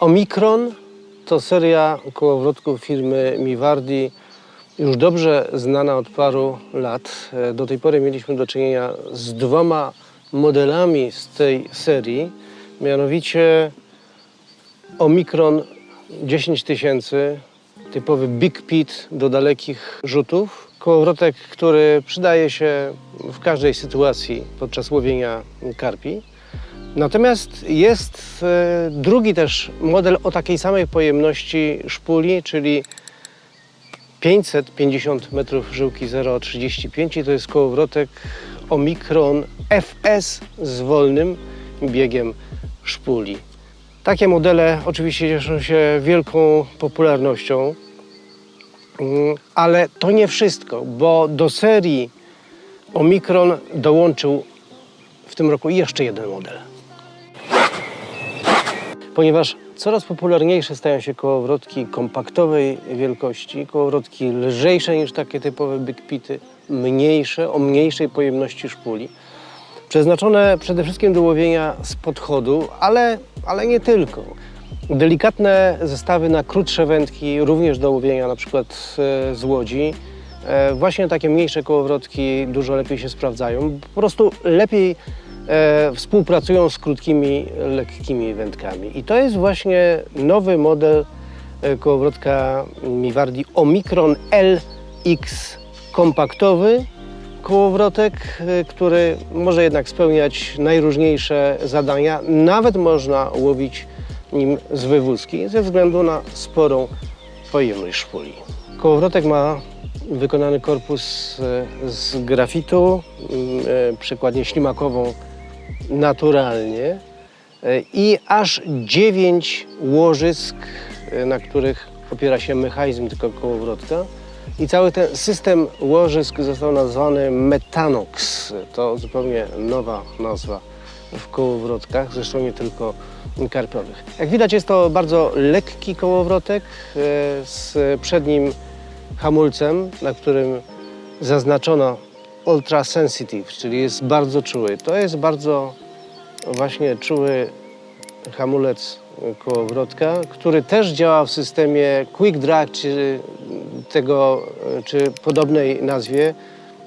Omikron to seria kołowrotków firmy Miwardi, już dobrze znana od paru lat. Do tej pory mieliśmy do czynienia z dwoma modelami z tej serii, mianowicie Omikron 10 tysięcy, typowy Big Pit do dalekich rzutów. Kołowrotek, który przydaje się w każdej sytuacji podczas łowienia karpi. Natomiast jest e, drugi też model o takiej samej pojemności szpuli, czyli 550 metrów żyłki 0,35 i to jest kołowrotek Omikron FS z wolnym biegiem szpuli. Takie modele oczywiście cieszą się wielką popularnością, Mm, ale to nie wszystko, bo do serii Omikron dołączył tym roku jeszcze jeden model. Ponieważ coraz popularniejsze stają się kołowrotki kompaktowej wielkości, kołowrotki lżejsze niż takie typowe big pity, mniejsze, o mniejszej pojemności szpuli, przeznaczone przede wszystkim do łowienia z podchodu, ale, ale nie tylko. Delikatne zestawy na krótsze wędki, również do łowienia na przykład e, z łodzi. E, Właśnie takie mniejsze kołowrotki dużo lepiej się sprawdzają. Po prostu lepiej e, współpracują z krótkimi, lekkimi wędkami. I to jest właśnie nowy model e, kołowrotka Miwardi Omikron LX kompaktowy. Kołowrotek, e, który może jednak spełniać najróżniejsze zadania. Nawet można łowić nim z wywózki ze względu na sporą pojemność szpuli. Kołowrotek ma wykonany korpus e, z grafitu, e, przekładnię ślimakową naturalnie e, i aż dziewięć łożysk, e, na których opiera się mechanizm tego kołowrotka. I cały ten system łożysk został nazwany Metanox. To zupełnie nowa nazwa w kołowrotkach, zresztą nie tylko karpiowych. Jak widać jest to bardzo lekki kołowrotek e, z przednim hamulcem, na którym zaznaczono Ultra Sensitive, czyli jest bardzo czuły. To jest bardzo właśnie czuły hamulec kołowrotka, który też działa w systemie Quick Drag, czy tego, czy podobnej nazwie,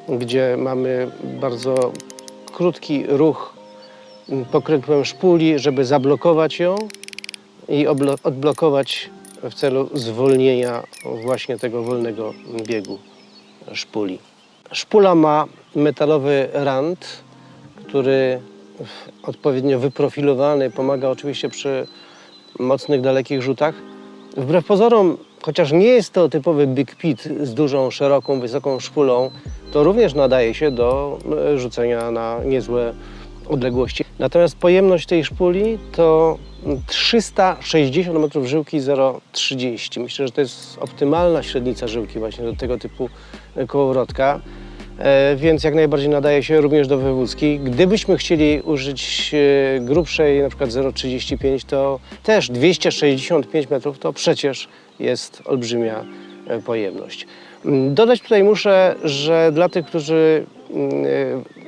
gdzie mamy bardzo krótki ruch pokrętłem szpuli, żeby zablokować ją i odblokować w celu zwolnienia właśnie tego wolnego biegu szpuli. Szpula ma metalowy rand, który odpowiednio wyprofilowany pomaga oczywiście przy mocnych, dalekich rzutach. Wbrew pozorom, chociaż nie jest to typowy big pit z dużą, szeroką, wysoką szpulą, to również nadaje się do e, rzucenia na niezłe odległości. Natomiast pojemność tej szpuli to 360 metrów żyłki 0,30. Myślę, że to jest optymalna średnica żyłki właśnie do tego typu e, kołowrotka. E, więc jak najbardziej nadaje się również do wywózki. Gdybyśmy chcieli użyć e, grubszej, na przykład 0,35, to też 265 metrów to przecież jest olbrzymia e, pojemność. Mm, Dodać tutaj muszę, że dla tych, którzy mm,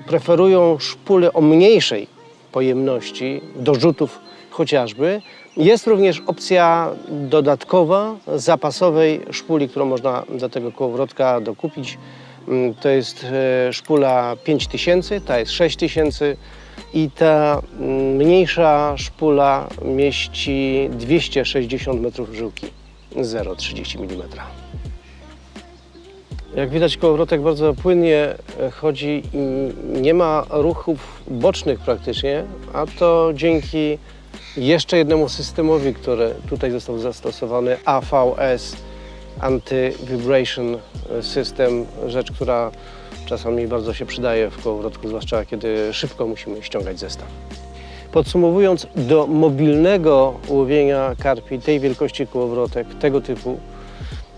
preferują szpule o mniejszej pojemności, do rzutów chociażby, jest również opcja dodatkowa zapasowej szpuli, którą można do tego kołowrotka dokupić. Mm, To jest e, szpula 5000, ta jest 6000 i ta mm, mniejsza szpula mieści 260 metrów żyłki 0,30 mm. Jak widać kołowrotek bardzo płynnie e, chodzi i nie ma ruchów bocznych praktycznie, a to dzięki jeszcze jednemu systemowi, który tutaj został zastosowany, AVS Anti-Vibration System, rzecz, która czasami bardzo się przydaje w kołowrotku, zwłaszcza kiedy szybko musimy ściągać zestaw. Podsumowując, do mobilnego łowienia karpi tej wielkości kołowrotek, tego typu,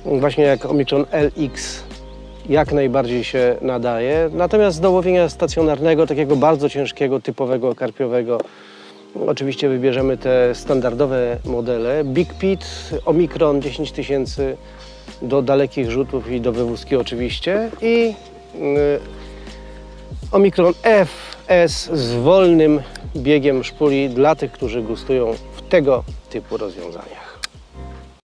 właśnie jak Omikron LX, jak najbardziej się nadaje. Natomiast do łowienia stacjonarnego, takiego bardzo ciężkiego, typowego karpiowego, oczywiście wybierzemy te standardowe modele. Big Pit, Omikron 10 tysięcy do dalekich rzutów i do wywózki oczywiście i y, Omikron FS z wolnym biegiem szpuli dla tych, którzy gustują w tego typu rozwiązaniach.